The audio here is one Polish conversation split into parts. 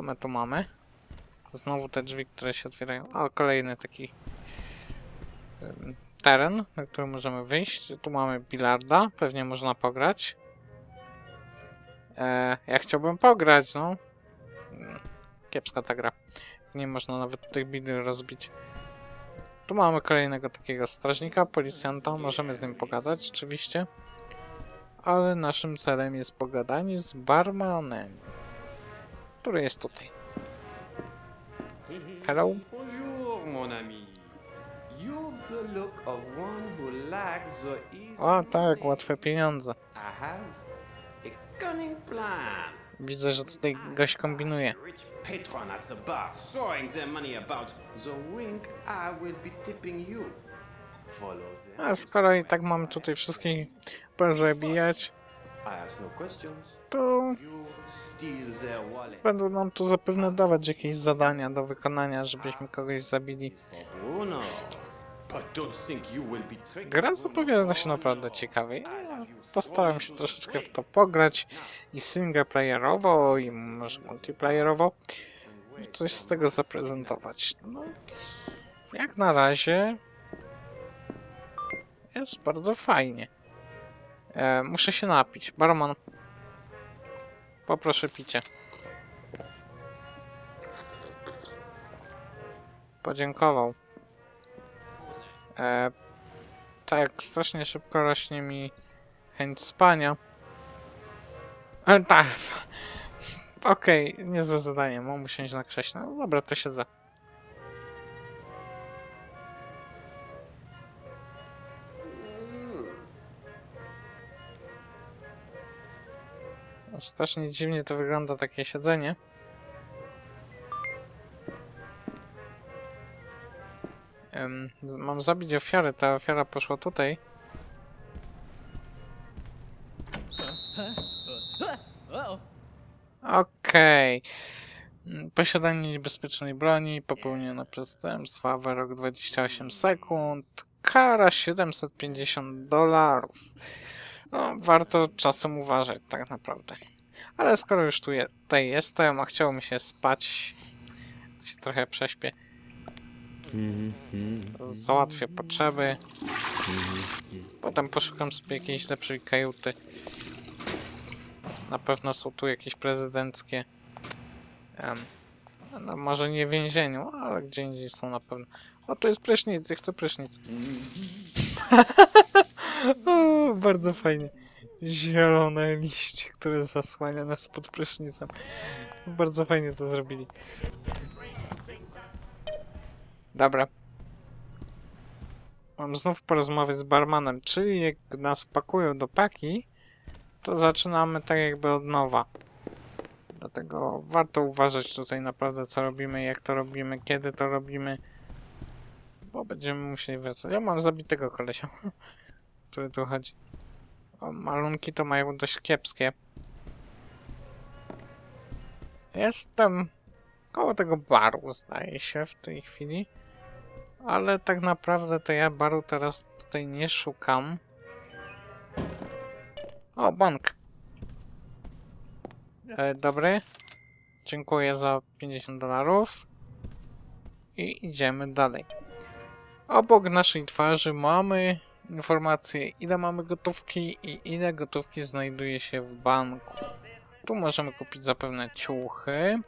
Co my tu mamy? Znowu te drzwi, które się otwierają. O, kolejny taki teren, na który możemy wyjść. Tu mamy bilarda, pewnie można pograć. E, ja chciałbym pograć, no. Kiepska ta gra. Nie można nawet tych bidy rozbić. Tu mamy kolejnego takiego strażnika, policjanta. Możemy z nim pogadać, oczywiście. Ale naszym celem jest pogadanie z barmanem, który jest tutaj. Hello? O tak, łatwe pieniądze. I have a cunning plan. Widzę, że tutaj gość kombinuje. A skoro i tak mamy tutaj wszystkich pozabijać, To będą nam tu zapewne dawać jakieś zadania do wykonania, żebyśmy kogoś zabili. Gra zapowiada się naprawdę ciekawie. Postaram się troszeczkę w to pograć i singleplayerowo, i może multiplayerowo. Coś z tego zaprezentować. No, jak na razie jest bardzo fajnie. E, muszę się napić. Barman, poproszę picie. Podziękował. E, tak, strasznie szybko rośnie mi chęć spania. E, tak. Okej, niezłe zadanie. Mam usiąść na krześle. No dobra, to siedzę. Strasznie dziwnie to wygląda takie siedzenie. Z- mam zabić ofiarę, ta ofiara poszła tutaj. Okej. Mm, Posiadanie niebezpiecznej broni, popełnione przestępstwa, wyrok 28 sekund, kara 750 dolarów. No, warto czasem uważać, tak naprawdę. Ale skoro już tu je, tutaj jestem, a chciało mi się spać, to się trochę prześpię. Załatwię potrzeby. Potem poszukam sobie jakiejś lepszej kajuty. Na pewno są tu jakieś prezydenckie. Em, no może nie w więzieniu, ale gdzie indziej są na pewno. O, tu jest prysznic, ja chcę prysznic. o, bardzo fajnie. Zielone liście, które zasłania nas pod prysznicem. Bardzo fajnie to zrobili. Dobra. Mam znów porozmawiać z barmanem, czyli jak nas pakują do paki, to zaczynamy tak jakby od nowa. Dlatego warto uważać tutaj naprawdę co robimy, jak to robimy, kiedy to robimy. Bo będziemy musieli wracać. Ja mam zabitego kolesia, który tu chodzi. Malunki to mają dość kiepskie. Jestem koło tego baru, zdaje się, w tej chwili. Ale tak naprawdę to ja baru teraz tutaj nie szukam. O, bank. E, dobry. Dziękuję za 50 dolarów. I idziemy dalej. Obok naszej twarzy mamy informację, ile mamy gotówki i ile gotówki znajduje się w banku. Tu możemy kupić zapewne ciuchy.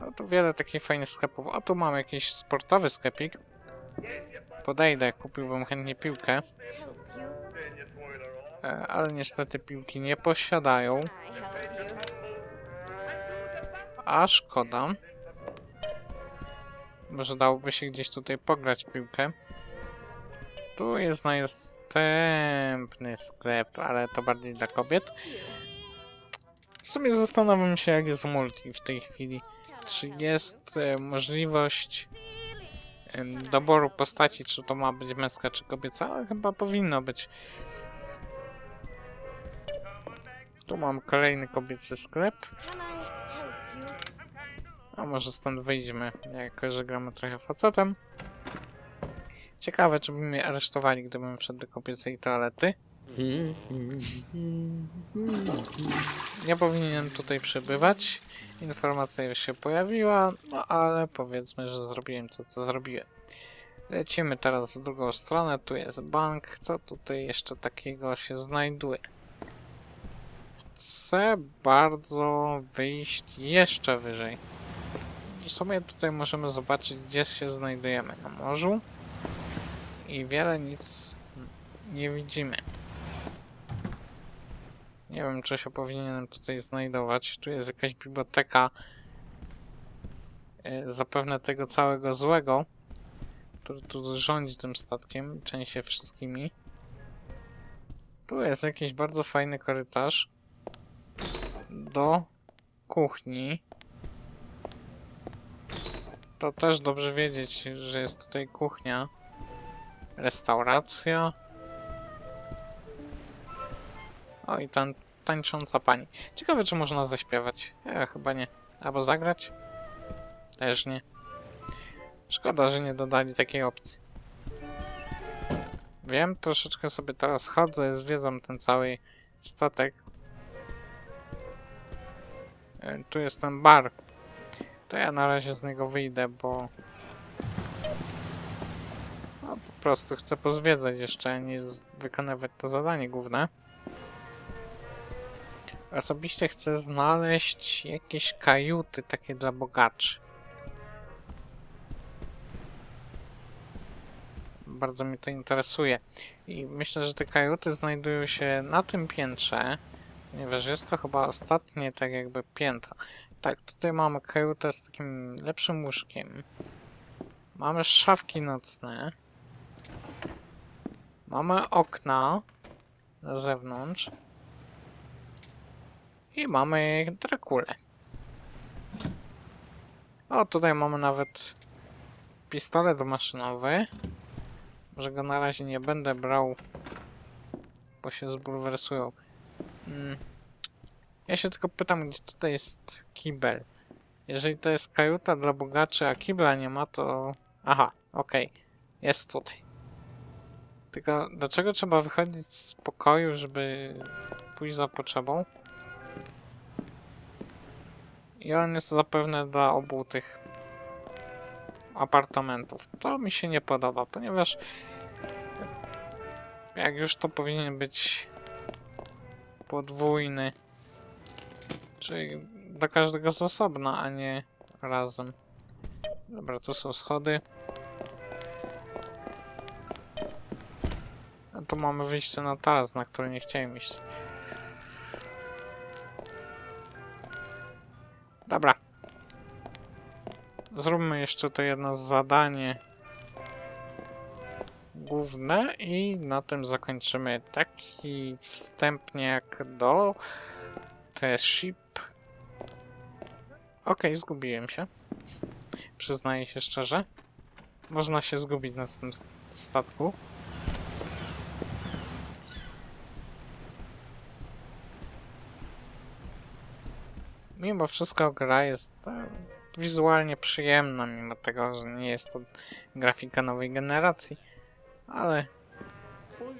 No tu wiele takich fajnych sklepów. A tu mamy jakiś sportowy sklepik. Podejdę, kupiłbym chętnie piłkę. E, ale niestety piłki nie posiadają. A szkoda. Może dałoby się gdzieś tutaj pograć piłkę. Tu jest następny sklep, ale to bardziej dla kobiet. W sumie zastanawiam się, jak jest multi w tej chwili. Czy jest e, możliwość em, doboru postaci, czy to ma być męska, czy kobieca? Chyba powinno być. Tu mam kolejny kobiecy sklep. A może stąd wyjdźmy, jako że gramy trochę facetem. Ciekawe, czy by mnie aresztowali, gdybym wszedł do kobiecej toalety. Nie powinienem tutaj przebywać. Informacja już się pojawiła, no ale powiedzmy, że zrobiłem to, co zrobiłem. Lecimy teraz w drugą stronę, tu jest bank. Co tutaj jeszcze takiego się znajduje? Chcę bardzo wyjść jeszcze wyżej. W sumie tutaj możemy zobaczyć, gdzie się znajdujemy. Na morzu. I wiele nic nie widzimy. Nie wiem, czy się powinienem tutaj znajdować. Tu jest jakaś biblioteka. e, Zapewne tego całego złego, który tu rządzi tym statkiem, części wszystkimi. Tu jest jakiś bardzo fajny korytarz do kuchni. To też dobrze wiedzieć, że jest tutaj kuchnia. Restauracja. O i tan tańcząca pani. Ciekawe, czy można zaśpiewać. Ja chyba nie. Albo zagrać? Też nie. Szkoda, że nie dodali takiej opcji. Wiem, troszeczkę sobie teraz chodzę, zwiedzam ten cały statek. E, Tu jest ten bar. To ja na razie z niego wyjdę, bo... No, po prostu chcę pozwiedzać jeszcze, nie wykonywać to zadanie główne. Osobiście chcę znaleźć jakieś kajuty takie dla bogaczy. Bardzo mnie to interesuje. I myślę, że te kajuty znajdują się na tym piętrze, ponieważ jest to chyba ostatnie tak jakby piętro. Tak, tutaj mamy kajutę z takim lepszym łóżkiem. Mamy szafki nocne. Mamy okna na zewnątrz. I mamy Drakulę. O, tutaj mamy nawet pistolet maszynowy. Może go na razie nie będę brał, bo się zbulwersują. Mm. Ja się tylko pytam, gdzie tutaj jest kibel. Jeżeli to jest kajuta dla bogaczy, a kibla nie ma, to... Aha, okej. Jest tutaj. Tylko dlaczego trzeba wychodzić z pokoju, żeby pójść za potrzebą? I on jest zapewne dla obu tych apartamentów. To mi się nie podoba, ponieważ jak już to powinien być podwójny. Czyli dla każdego z osobna, a nie razem. Dobra, tu są schody. A tu mamy wyjście na taras, na który nie chciałem iść. Dobra. Zróbmy jeszcze to jedno zadanie główne i na tym zakończymy taki wstępniak do The Ship. Okej, zgubiłem się. Przyznaję się szczerze. Można się zgubić na tym statku. Mimo wszystko gra jest e, wizualnie przyjemna, mimo tego, że nie jest to grafika nowej generacji, ale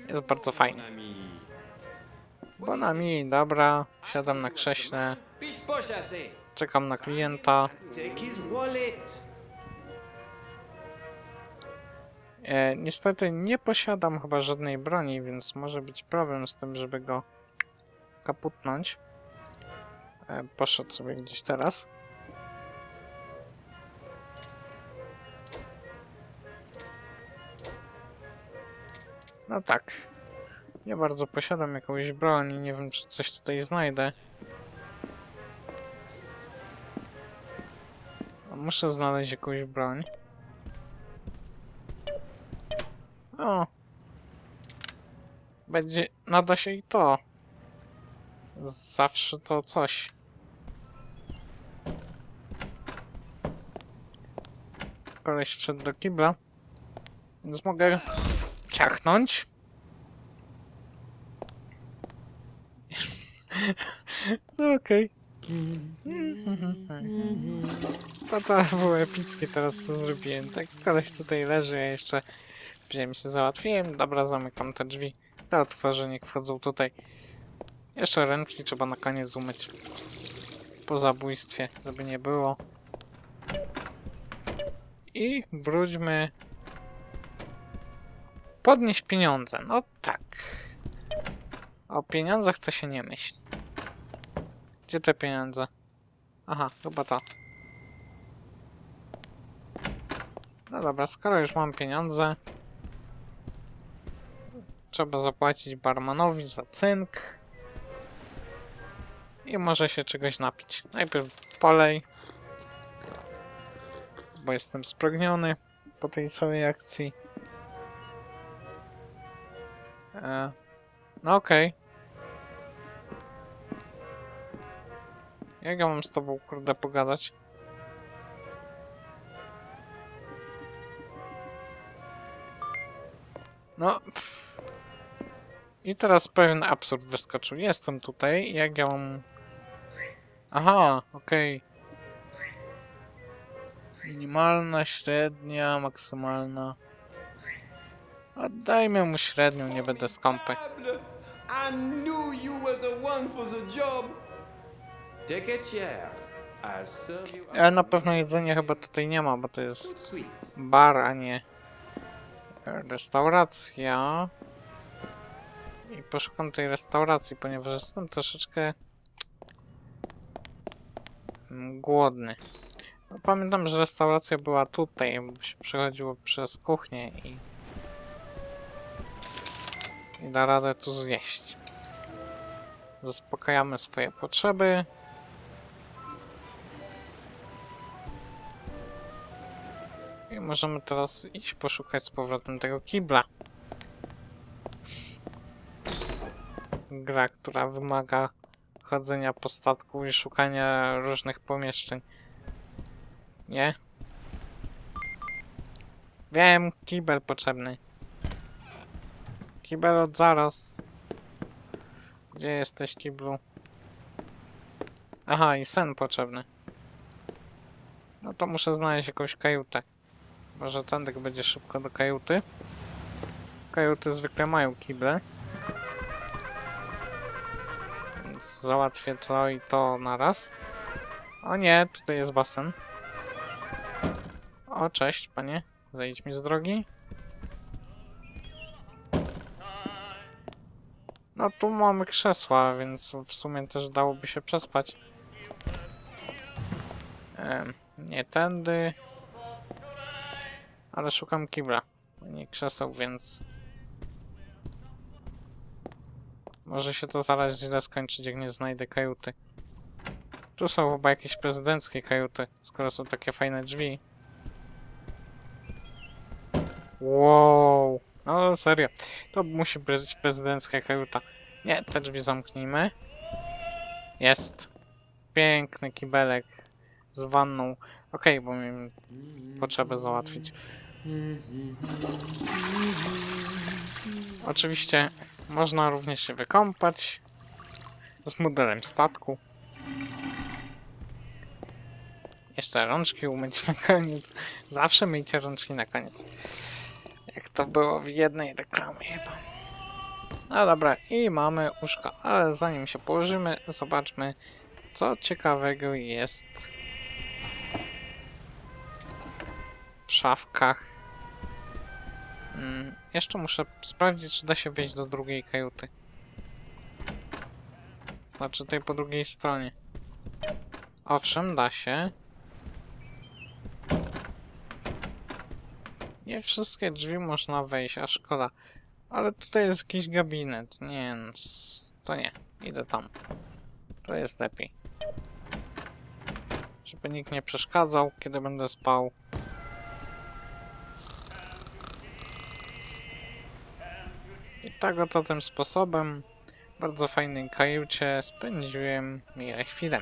jest bardzo fajnie. Bonami, dobra, siadam na krześle, Czekam na klienta. E, niestety nie posiadam chyba żadnej broni, więc może być problem z tym, żeby go kaputnąć. E, poszedł sobie gdzieś teraz. No tak. Nie bardzo posiadam jakąś broń nie wiem, czy coś tutaj znajdę. Muszę znaleźć jakąś broń. O. Będzie. Nada się i to. Zawsze to coś. Koleś wszedł do kibla. Więc mogę ciachnąć. No okej. To to było epickie teraz co zrobiłem. Tak koleś tutaj leży, ja jeszcze Wziąłem się, załatwiłem. Dobra, zamykam te drzwi. Te otworzenie wchodzą tutaj. Jeszcze ręczki trzeba na koniec umyć. Po zabójstwie, żeby nie było. I wróćmy. Podnieść pieniądze. No tak. O pieniądzach to się nie myśli. Gdzie te pieniądze? Aha, chyba to. Dobra, skoro już mam pieniądze, trzeba zapłacić barmanowi za cynk. I może się czegoś napić. Najpierw polej, bo jestem spragniony po tej całej akcji. E, no okej. Jak ja mam z tobą, kurde, pogadać? No. I teraz pewien absurd wyskoczył. Jestem tutaj, jak ja mam... Aha, okej. Minimalna, średnia, maksymalna. Oddajmy mu średnią, nie będę skąpy. I knew you was the one for the job. Take a chair. I'll serve you Ale na pewno jedzenia chyba tutaj nie ma, bo to jest bar, a nie restauracja. I poszukam tej restauracji, ponieważ jestem troszeczkę głodny. No, Pamiętam, że restauracja była tutaj, bo się przechodziło przez kuchnię i i da radę tu zjeść. Zaspokajamy swoje potrzeby. Możemy teraz iść poszukać z powrotem tego kibla. Gra, która wymaga chodzenia po statku i szukania różnych pomieszczeń. Nie? Wiem, kibel potrzebny. Kibel od zaraz. Gdzie jesteś, kiblu? Aha, i sen potrzebny. No to muszę znaleźć jakąś kajutę. Może tędy będzie szybko do kajuty. Kajuty zwykle mają kible. Więc załatwię to i to naraz. O nie, tutaj jest basen. O, cześć, panie. Zejdź mi z drogi. No tu mamy krzesła, więc w sumie też dałoby się przespać. Nie tędy. Ale szukam kibla, nie krzeseł, więc... Może się to zaraz źle skończyć, jak nie znajdę kajuty. Tu są chyba jakieś prezydenckie kajuty, skoro są takie fajne drzwi. Wow. No serio. To musi być prezydencka kajuta. Nie, te drzwi zamknijmy. Jest. Piękny kibelek z wanną. Okej, bo mi potrzebę załatwić. Oczywiście można również się wykąpać z modelem statku. Jeszcze rączki umyć na koniec. Zawsze myjcie rączki na koniec. Jak to było w jednej reklamie chyba. No dobra, i mamy łóżko, ale zanim się położymy, zobaczmy co ciekawego jest szafkach. Mm, jeszcze muszę sprawdzić, czy da się wejść do drugiej kajuty. Znaczy tej po drugiej stronie. Owszem, da się. Nie wszystkie drzwi można wejść, a szkoda. Ale tutaj jest jakiś gabinet. Nie, to nie. Idę tam. To jest lepiej. Żeby nikt nie przeszkadzał, kiedy będę spał. I tak oto tym sposobem, w bardzo fajnej kajucie, spędziłem miłe chwilę.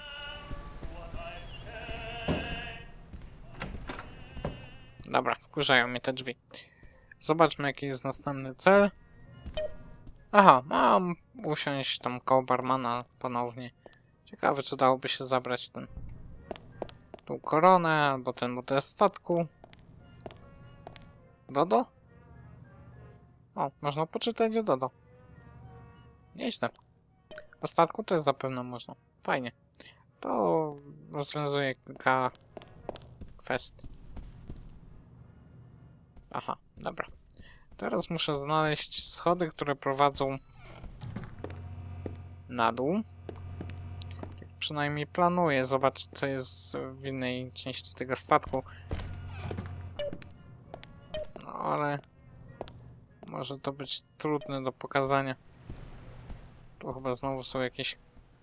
Dobra, wkurzają mnie te drzwi. Zobaczmy, jaki jest następny cel. Aha, mam usiąść tam koło barmana ponownie. Ciekawe, czy dałoby się zabrać ten tą koronę, albo ten model statku. Dodo? O, można poczytać o Dodo. Nieźle. Na statku też zapewne można. Fajnie. To rozwiązuje kilka kwestii. Aha, dobra. Teraz muszę znaleźć schody, które prowadzą na dół. Tak przynajmniej planuję zobaczyć, co jest w innej części tego statku. No ale może to być trudne do pokazania. Tu chyba znowu są jakieś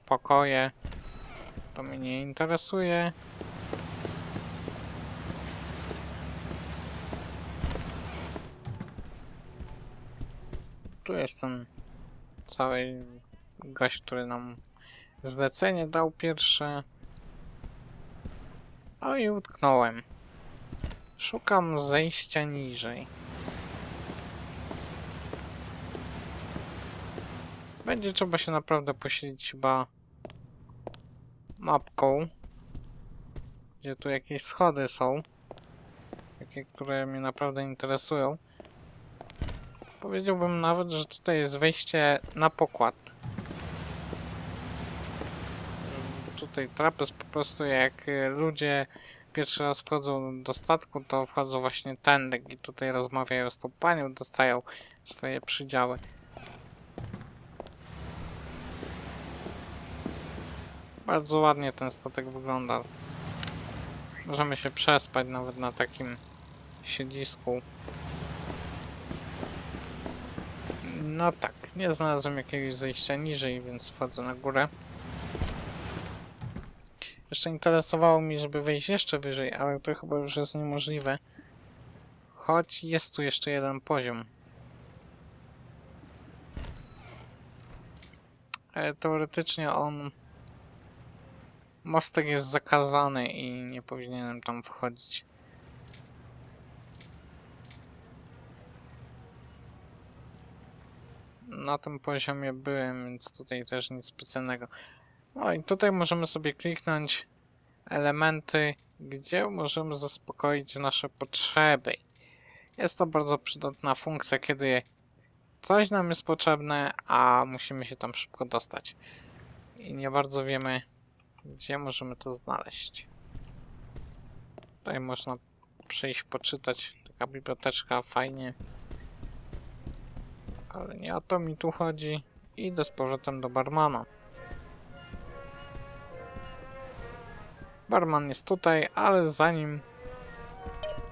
pokoje. To mnie nie interesuje. Tu jest ten cały gość, który nam zlecenie dał pierwsze. O i utknąłem. Szukam zejścia niżej. Będzie trzeba się naprawdę posilić chyba mapką. Gdzie tu jakieś schody są. Takie, które mnie naprawdę interesują. Powiedziałbym nawet, że tutaj jest wejście na pokład. Tutaj trapez po prostu jak ludzie pierwszy raz wchodzą do statku, to wchodzą właśnie tędy i tutaj rozmawiają z tą panią, dostają swoje przydziały. Bardzo ładnie ten statek wygląda. Możemy się przespać nawet na takim siedzisku. No tak, nie znalazłem jakiegoś zejścia niżej, więc wchodzę na górę. Jeszcze interesowało mi, żeby wejść jeszcze wyżej, ale to chyba już jest niemożliwe. Choć jest tu jeszcze jeden poziom. E, Teoretycznie on... Mostek jest zakazany i nie powinienem tam wchodzić. Na tym poziomie byłem, więc tutaj też nic specjalnego. No i tutaj możemy sobie kliknąć elementy, gdzie możemy zaspokoić nasze potrzeby. Jest to bardzo przydatna funkcja, kiedy coś nam jest potrzebne, a musimy się tam szybko dostać. I nie bardzo wiemy, gdzie możemy to znaleźć. Tutaj można przejść, poczytać. Taka biblioteczka, fajnie. Ale nie o to mi tu chodzi. Idę z powrotem do barmana. Barman jest tutaj, ale zanim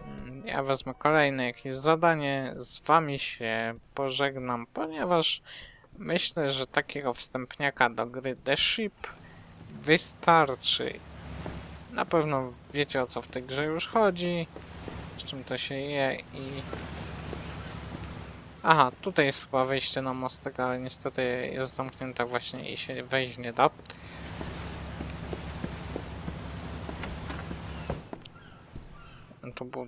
mm, ja wezmę kolejne jakieś zadanie, z wami się pożegnam, ponieważ myślę, że takiego wstępniaka do gry The Ship wystarczy. Na pewno wiecie o co w tej grze już chodzi, z czym to się je i... Aha, tutaj jest chyba wejście na mostek, ale niestety jest zamknięte właśnie i się wejść nie da. To był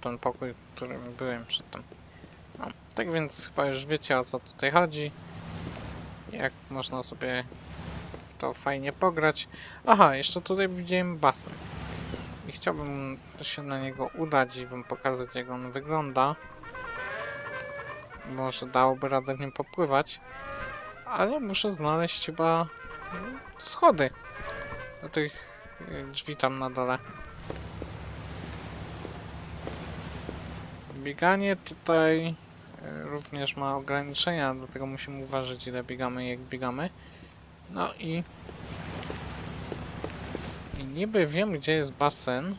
ten pokój, w którym byłem przedtem. No, tak więc chyba już wiecie o co tutaj chodzi. Jak można sobie to fajnie pograć. Aha, jeszcze tutaj widziałem basen. I chciałbym się na niego udać i wam pokazać jak on wygląda. Może dałoby radę nim popływać. Ale muszę znaleźć chyba schody. Do tych y, drzwi tam na dole. Bieganie tutaj e, również ma ograniczenia, dlatego musimy uważać ile biegamy jak biegamy. No i... I niby wiem gdzie jest basen,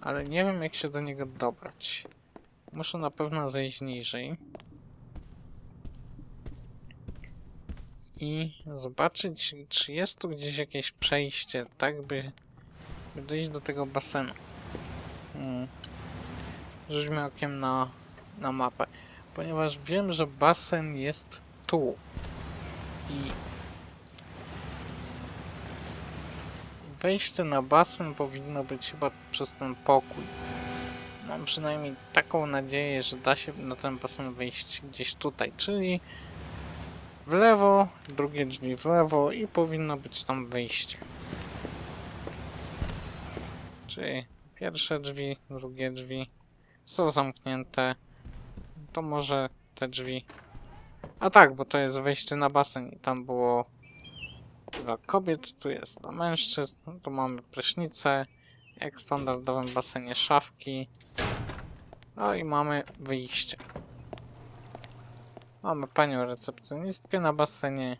ale nie wiem jak się do niego dobrać. Muszę na pewno zejść niżej. I zobaczyć, czy jest tu gdzieś jakieś przejście, tak by, by dojść do tego basenu. Hmm rzućmy okiem na, na mapę. Ponieważ wiem, że basen jest tu. I wejście na basen powinno być chyba przez ten pokój. Mam przynajmniej taką nadzieję, że da się na ten basen wejść gdzieś tutaj, czyli w lewo, drugie drzwi w lewo i powinno być tam wejście. Czyli pierwsze drzwi, drugie drzwi, są zamknięte, to może te drzwi A tak, bo to jest wejście na basen i tam było dla kobiet, tu jest dla mężczyzn, no tu mamy prysznicę, jak w standardowym basenie szafki. No i mamy wyjście. Mamy panią recepcjonistkę na basenie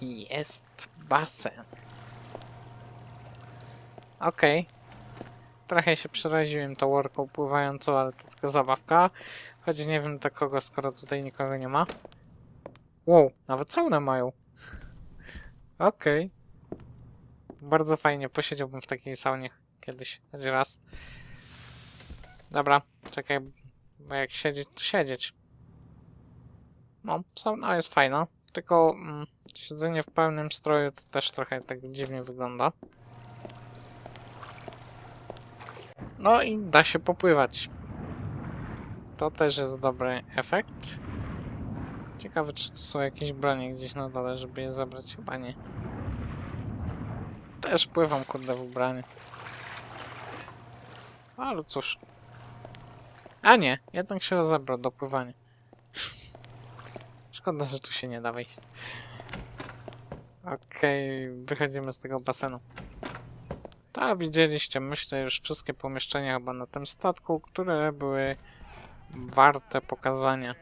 i jest basen. Okej. Trochę się przeraziłem tą worką pływającą, ale to tylko zabawka. Choć nie wiem do kogo, skoro tutaj nikogo nie ma. Wow, nawet saunę mają. Okej. Bardzo fajnie, posiedziałbym w takiej saunie kiedyś, raz. Dobra, czekaj, bo jak siedzieć, to siedzieć. No, sauna jest fajna, tylko mm, siedzenie w pełnym stroju to też trochę tak dziwnie wygląda. No i da się popływać. To też jest dobry efekt. Ciekawe, czy tu są jakieś bronie gdzieś na dole, żeby je zabrać? Chyba nie. Też pływam, kurde, w ubraniu. Ale cóż. A nie, jednak się zabrał do pływania. Szkoda, że tu się nie da wejść. Okej, wychodzimy z tego basenu. Tak, widzieliście, myślę, już wszystkie pomieszczenia chyba na tym statku, które były warte pokazania.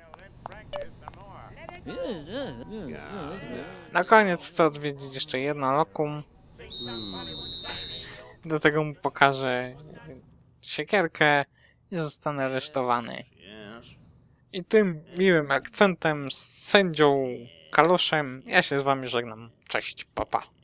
Na koniec chcę odwiedzić jeszcze jedno lokum. Do tego mu pokażę siekierkę i zostanę aresztowany. I tym miłym akcentem z sędzią Kaloszem ja się z wami żegnam. Cześć, papa.